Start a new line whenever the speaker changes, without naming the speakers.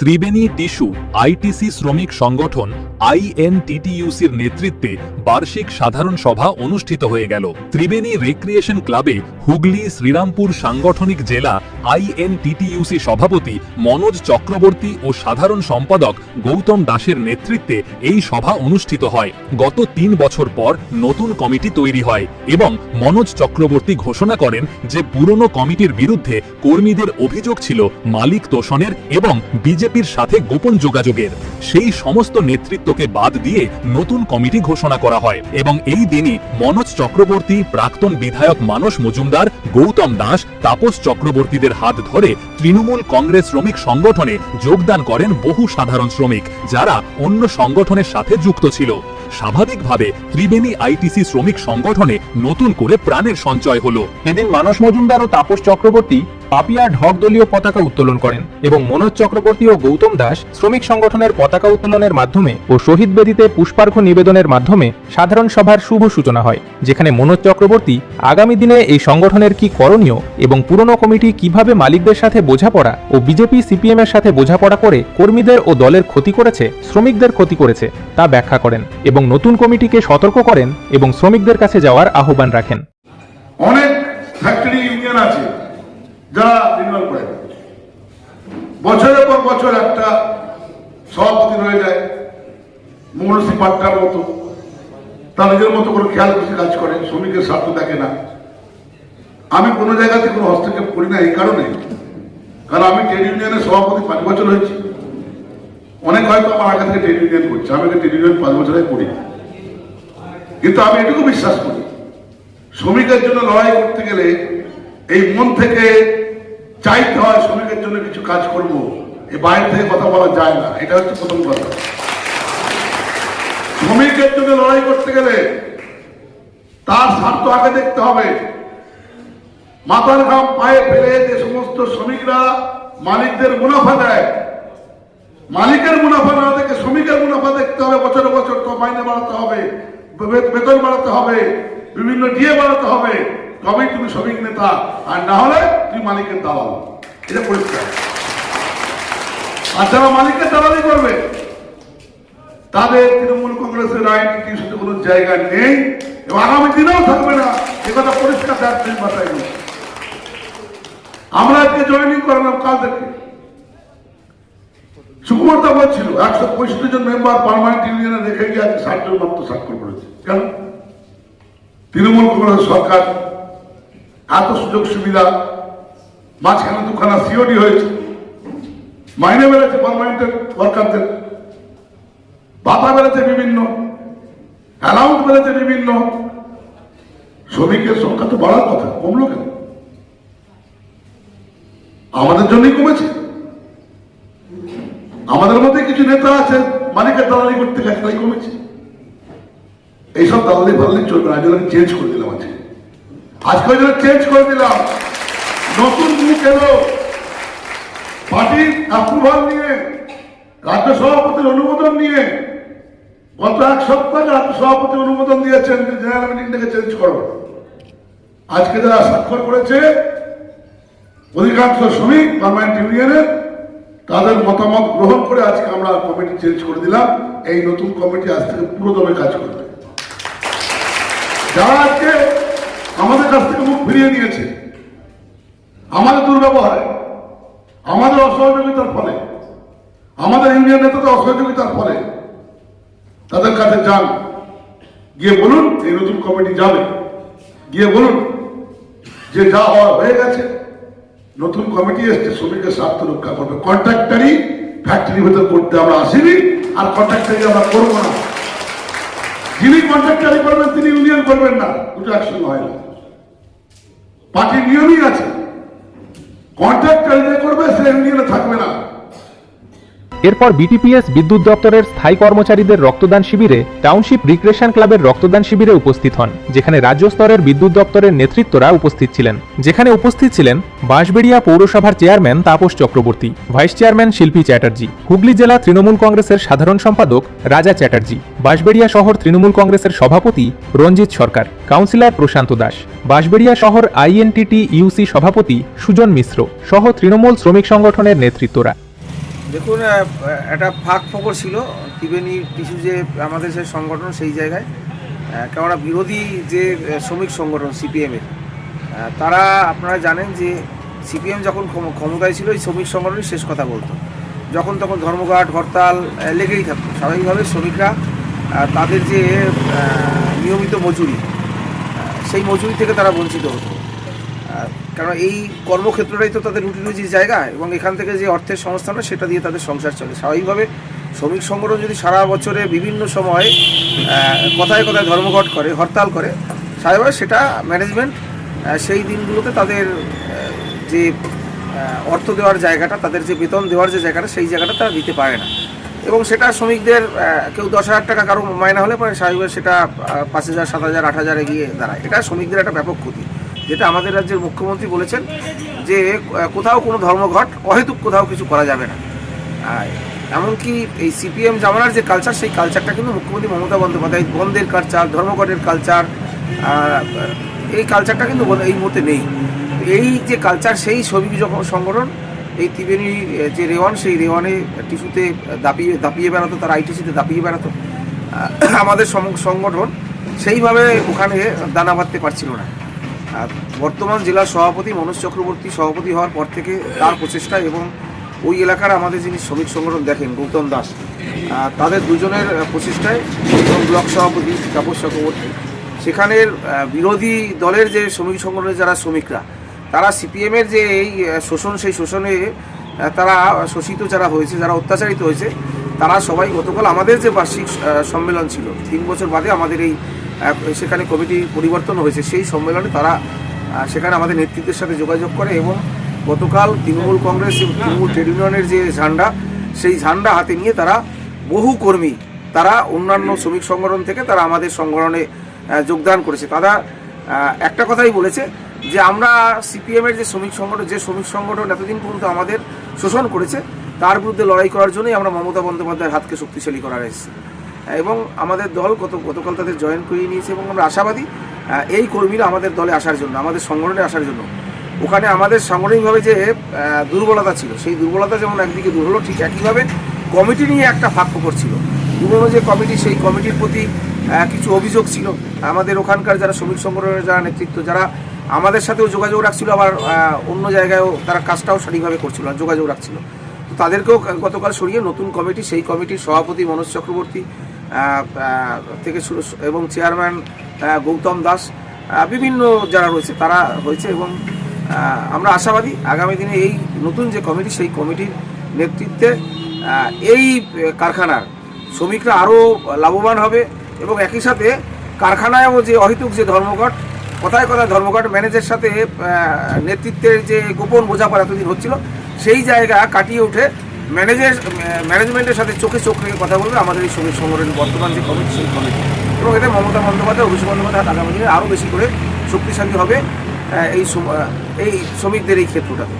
Triveni tissue, ITC শ্রমিক সংগঠন, আইএনটিটিইউসির নেতৃত্বে বার্ষিক সাধারণ সভা অনুষ্ঠিত হয়ে গেল। ত্রিবেণী রেক্রিয়েশন ক্লাবে হুগলি, শ্রীরামপুর সাংগঠনিক জেলা আইএনটিটিইউসি সভাপতি মনোজ চক্রবর্তী ও সাধারণ সম্পাদক গৌতম দাসের নেতৃত্বে এই সভা অনুষ্ঠিত হয়। গত তিন বছর পর নতুন কমিটি তৈরি হয় এবং মনোজ চক্রবর্তী ঘোষণা করেন যে পুরনো কমিটির বিরুদ্ধে কর্মীদের অভিযোগ ছিল মালিক তোষণের এবং বিজেপির সাথে গোপন যোগাযোগের। সেই সমস্ত নেতৃত্বকে বাদ দিয়ে নতুন কমিটি ঘোষণা করা হয় এবং এই দিনই মনোজ চক্রবর্তী, প্রাক্তন বিধায়ক মানস মজুমদার, গৌতম দাস, তাপস চক্রবর্তীদের হাত ধরে তৃণমূল কংগ্রেস শ্রমিক সংগঠনে যোগদান করেন বহু সাধারণ শ্রমিক, যারা অন্য সংগঠনের সাথে যুক্ত ছিল। স্বাভাবিকভাবে ত্রিবেণী আইটিসি শ্রমিক সংগঠনে নতুন করে প্রাণের সঞ্চয় হলো।
এদিন মানস মজুমদার ও তাপস চক্রবর্তী পাপিয়া ঢক দলীয় পতাকা উত্তোলন করেন এবং মনোজ চক্রবর্তী ও গৌতম দাস শ্রমিক সংগঠনের পতাকা উত্তোলনের মাধ্যমে ও শহীদ বেদিতে পুষ্পার্ঘ্য নিবেদনের মাধ্যমে সাধারণ সভার শুভ সূচনা হয়, যেখানে মনোজ চক্রবর্তী আগামী দিনে এই সংগঠনের কি করণীয় এবং পুরনো কমিটি কীভাবে মালিকদের সাথে বোঝাপড়া ও বিজেপি সিপিএম এর সাথে বোঝাপড়া করে কর্মীদের ও দলের ক্ষতি করেছে, শ্রমিকদের ক্ষতি করেছে, তা ব্যাখ্যা করেন এবং নতুন কমিটিকে সতর্ক করেন এবং শ্রমিকদের কাছে যাওয়ার আহ্বান রাখেন।
অনেক ফ্যাক্টরি যারা নির্মাণ করে। বছরের পর বছর একটা সভাপতি রয়ে যায়। মৌলসী পাট্টার মতো। তার নিজের মতো করে খেয়াল খুশি কাজ করে, শ্রমিকের স্বার্থ দেখে না। আমি কোনো জায়গাতে কোনো হস্তক্ষেপ করি না এই কারণে। কারণ আমি ট্রেড ইউনিয়নের সভাপতি পাঁচ বছর হয়েছি। অনেক হয়তো আমার আগে থেকে ট্রেড ইউনিয়ন করছে। আমি ট্রেড ইউনিয়ন পাঁচ বছরে করি। কিন্তু আমি এটুকু বিশ্বাস করি, শ্রমিকের জন্য লড়াই করতে গেলে এই মন থেকে চাইতে হয় শ্রমিকের জন্য কিছু কাজ করব। এই বাইরে থেকে কথা বলা যায় না। এটা হচ্ছে প্রথম কথা। শ্রমিকের জন্য লড়াই করতে গেলে তার স্বার্থ আগে দেখতে হবে। মাথার ঘাম পায়ে ফেলে যে সমস্ত শ্রমিকরা মালিকদের মুনাফা দেয়, মালিকের মুনাফা না দেখে শ্রমিকের মুনাফা দেখতে হবে বছরে বছর তো মাইনে বাড়াতে হবে বেতন বাড়াতে হবে, বিভিন্ন ডিএ বাড়াতে হবে। তবেই তুমি শ্রমিক নেতা, আর না হলে তুমি মালিকের দালাল। এটা পরিষ্কার। আর যারা মালিকের দালালি করবে, তাদের তৃণমূল কংগ্রেসের রাজনীতি শুধু কোনো জায়গা নেই, এবং আগামী দিনেও থাকবে না। এ কথা পরিষ্কার দার্জিলিং বলছি। আমরা আজকে জয়েনিং করালাম কাল থেকে সুকুমারদা বলছিল, একশো পঁয়ষট্টি জন মেম্বার পার্মানেন্ট ইউনিয়নে রেখে গিয়ে আজকে ষাট জন মাত্র স্বাক্ষর করেছে কেন? তৃণমূল কংগ্রেস সরকার এত সুযোগ সুবিধা, মাঝখানে দুখানা সিওডি হয়েছে। মাইনে বেড়েছে পার্মানেন্টের ওয়ার্কারদের ভাতা বেড়েছে বিভিন্ন অ্যালাউন্স বেড়েছে বিভিন্ন। শ্রমিকের সংখ্যা তো বাড়ার কথা, কমলো কেন? আমাদের জন্যই কমেছে। আমাদের মধ্যে কিছু নেতা আছে, মালিকের দালালি করতে গেছে, তাই কমেছে। এইসব দালালি ফালালি চলবে না চেঞ্জ করে দিলাম আজকে। আজকে জন্য চেঞ্জ করে দিলাম। নতুন মুখ এলো। পার্টির অ্যাপ্রুভাল নিয়ে, রাজ্য সভাপতির অনুমোদন নিয়ে, গত এক সপ্তাহে রাজ্য সভাপতি অনুমোদন দিয়েছেন জেনারেল মিটিংটাকে চেঞ্জ করো। আজকে যারা স্বাক্ষর করেছে, অধিকাংশ শ্রমিক পার্মানেন্ট ইউনিয়নের, তাদের মতামত গ্রহণ করে আজকে আমরা কমিটি চেঞ্জ করে দিলাম। এই নতুন কমিটি আজ থেকে পুরোদমে কাজ করবে। যারা আজকে আমাদের কাছ থেকে মুখ ফিরিয়ে নিয়েছে আমাদের দুর্ব্যবহার, আমাদের অসহযোগিতার ফলে, আমাদের ইউনিয়ন নেতাদের অসহযোগিতার ফলে তাদের কাছে যান। গিয়ে বলুন, এই নতুন কমিটি যাবে। গিয়ে বলুন যে যা হওয়ার হয়ে গেছে, নতুন কমিটি এসছে, শ্রমিকের স্বার্থ রক্ষা করবে। কন্ট্রাক্টারই ফ্যাক্টরি ভেতর করতে আমরা আসিনি, আর কন্ট্রাক্টারি আমরা করব না। যিনি কন্ট্রাক্টারি করবেন, তিনি ইউনিয়ন করবেন না। দুটো একসঙ্গে হয় না। পার্টির নিয়মই আছে। কন্ট্রাক্ট করবে সে ইউনিয়নে থাকবে না।
এরপর বিটিপিএস বিদ্যুৎ দপ্তরের স্থায়ী কর্মচারীদের রক্তদান শিবিরে টাউনশিপ রিক্রেশন ক্লাবের রক্তদান শিবিরে উপস্থিত হন, যেখানে রাজ্য স্তরের বিদ্যুৎ দপ্তরের নেতৃত্বরা উপস্থিত ছিলেন। যেখানে উপস্থিত ছিলেন বাঁশবেড়িয়া পৌরসভার chairman Tapas Chakraborty, vice chairman Shilpi Chatterjee, Hooghly জেলা তৃণমূল কংগ্রেসের সাধারণ সম্পাদক রাজা চ্যাটার্জি, বাঁশবেড়িয়া শহর তৃণমূল কংগ্রেসের সভাপতি রঞ্জিত সরকার, কাউন্সিলর প্রশান্ত দাস, বাঁশবেড়িয়া শহর আইএনটিটি ইউসি সভাপতি সুজন মিশ্র সহ তৃণমূল শ্রমিক সংগঠনের নেতৃত্বরা।
দেখুন একটা ফাঁক ফকর ছিল, ত্রিবেণী টিস্যু যে আমাদের যে সংগঠন সেই জায়গায় কেননা বিরোধী যে শ্রমিক সংগঠন সিপিএমের তারা আপনারা জানেন যে সিপিএম যখন ক্ষম- ক্ষমতায় ছিল, এই শ্রমিক সংগঠনই শেষ কথা বলতো। যখন তখন ধর্মঘট, হরতাল লেগেই থাকতো। স্বাভাবিকভাবে শ্রমিকরা তাদের যে নিয়মিত মজুরি সেই মজুরি থেকে তারা বঞ্চিত হতো। কারণ এই কর্মক্ষেত্রটাই তো তাদের রুটি রুজির জায়গা এবং এখান থেকে যে অর্থের সংস্থানটা, সেটা দিয়ে তাদের সংসার চলে। স্বাভাবিকভাবে শ্রমিক সংগঠন যদি সারা বছরে বিভিন্ন সময় কথায় কথায় ধর্মঘট করে, হরতাল করে, স্বাভাবিকভাবে সেটা ম্যানেজমেন্ট সেই দিনগুলোতে তাদের যে অর্থ দেওয়ার জায়গাটা, তাদের যে বেতন দেওয়ার যে জায়গাটা, সেই জায়গাটা তারা দিতে পারে না। এবং সেটা শ্রমিকদের কেউ দশ হাজার টাকা কারও মায়না হলে পরে স্বাভাবিকভাবে সেটা পাঁচ হাজার, সাত হাজার, আট হাজারে গিয়ে দাঁড়ায়। এটা শ্রমিকদের একটা ব্যাপক ক্ষতি। যেটা আমাদের রাজ্যের মুখ্যমন্ত্রী বলেছেন যে কোথাও কোনো ধর্মঘট অহেতুক কোথাও কিছু করা যাবে না। এমনকি এই সিপিএম জামানার যে কালচার সেই কালচারটা কিন্তু মুখ্যমন্ত্রী মমতা বন্দ্যোপাধ্যায়, বন্ধের কালচার ধর্মঘটের কালচার এই কালচারটা কিন্তু এই মুহূর্তে নেই। এই যে কালচার সেই শ্রমিক সংগঠন, এই ত্রিবেণী যে রেওয়ান, সেই রেওয়ানে টিস্যুতে দাপিয়ে দাপিয়ে বেড়াতো, তারা আইটিসিতে দাপিয়ে বেড়াতো আমাদের সংগঠন, সেইভাবে ওখানে দানা বাঁধতে পারছিল না। বর্তমান জেলা সভাপতি মনোজ চক্রবর্তী সভাপতি হওয়ার পর থেকে তার প্রচেষ্টা এবং ওই এলাকার আমাদের যিনি শ্রমিক সংগঠন দেখেন, গৌতম দাস তাদের দুজনের প্রচেষ্টায় এবং ব্লক সভাপতি তাপস চক্রবর্তী। সেখানের বিরোধী দলের যে শ্রমিক সংগঠনের যারা শ্রমিকরা, তারা সিপিএমের যে এই শোষণ, সেই শোষণে তারা শোষিত যারা হয়েছে, যারা অত্যাচারিত হয়েছে, তারা সবাই গতকাল আমাদের যে বার্ষিক সম্মেলন ছিল, তিন বছর বাদে আমাদের এই সেখানে কমিটি পরিবর্তন হয়েছে। সেই সম্মেলনে তারা সেখানে আমাদের নেতৃত্বের সাথে যোগাযোগ করে এবং গতকাল তৃণমূল কংগ্রেস এবং তৃণমূল ট্রেড ইউনিয়নের যে ঝান্ডা, সেই ঝান্ডা হাতে নিয়ে তারা বহু কর্মী, তারা অন্যান্য শ্রমিক সংগঠন থেকে তারা আমাদের সংগঠনে যোগদান করেছে। তারা একটা কথাই বলেছে যে আমরা সিপিএমের যে শ্রমিক সংগঠন, যে শ্রমিক সংগঠন এতদিন পর্যন্ত আমাদের শোষণ করেছে, তার বিরুদ্ধে লড়াই করার জন্যই আমরা মমতা বন্দ্যোপাধ্যায়ের হাতকে শক্তিশালী করার এসেছি। এবং আমাদের দল গত, গতকাল তাদের জয়েন করিয়ে নিয়েছে এবং আমরা আশাবাদী এই কর্মীরা আমাদের দলে আসার জন্য, আমাদের সংগঠনে আসার জন্য। ওখানে আমাদের সাংগঠনিকভাবে যে দুর্বলতা ছিল, সেই দুর্বলতা যেমন একদিকে দূর হলো, ঠিক একইভাবে কমিটি নিয়ে একটা ফাঁক ছিল। পুরনো যে কমিটি, সেই কমিটির প্রতি কিছু অভিযোগ ছিল। আমাদের ওখানকার যারা শ্রমিক সংগঠনের যারা নেতৃত্ব, যারা আমাদের সাথেও যোগাযোগ রাখছিল, আবার অন্য জায়গায়ও তারা কাজটাও সঠিকভাবে করছিল আর যোগাযোগ রাখছিল। তো তাদেরকেও গতকাল সরিয়ে নতুন কমিটি, সেই কমিটির সভাপতি মনোজ চক্রবর্তী থেকে শুরু এবং চেয়ারম্যান গৌতম দাস বিভিন্ন যারা রয়েছে তারা হয়েছে এবং আমরা আশাবাদী আগামী দিনে এই নতুন যে কমিটি, সেই কমিটির নেতৃত্বে এই কারখানার শ্রমিকরা আরও লাভবান হবে এবং একই সাথে কারখানায়ও যে অহেতুক যে ধর্মঘট, কথায় কথায় ধর্মঘট ম্যানেজের সাথে নেতৃত্বের যে গোপন বোঝাপড়া এতদিন হচ্ছিল, সেই জায়গা কাটিয়ে উঠে ম্যানেজের, ম্যানেজমেন্টের সাথে চোখে চোখ রেখে কথা বলবে আমাদের এই শ্রমিক সংগঠনের বর্তমান যে কমিটি সেই কমিটি এবং এতে মমতা বন্দ্যোপাধ্যায়, অভিষেক বন্দ্যোপাধ্যায় আগামী দিনে আরও বেশি করে শক্তিশালী হবে এই এই শ্রমিকদের এই ক্ষেত্রটাতে।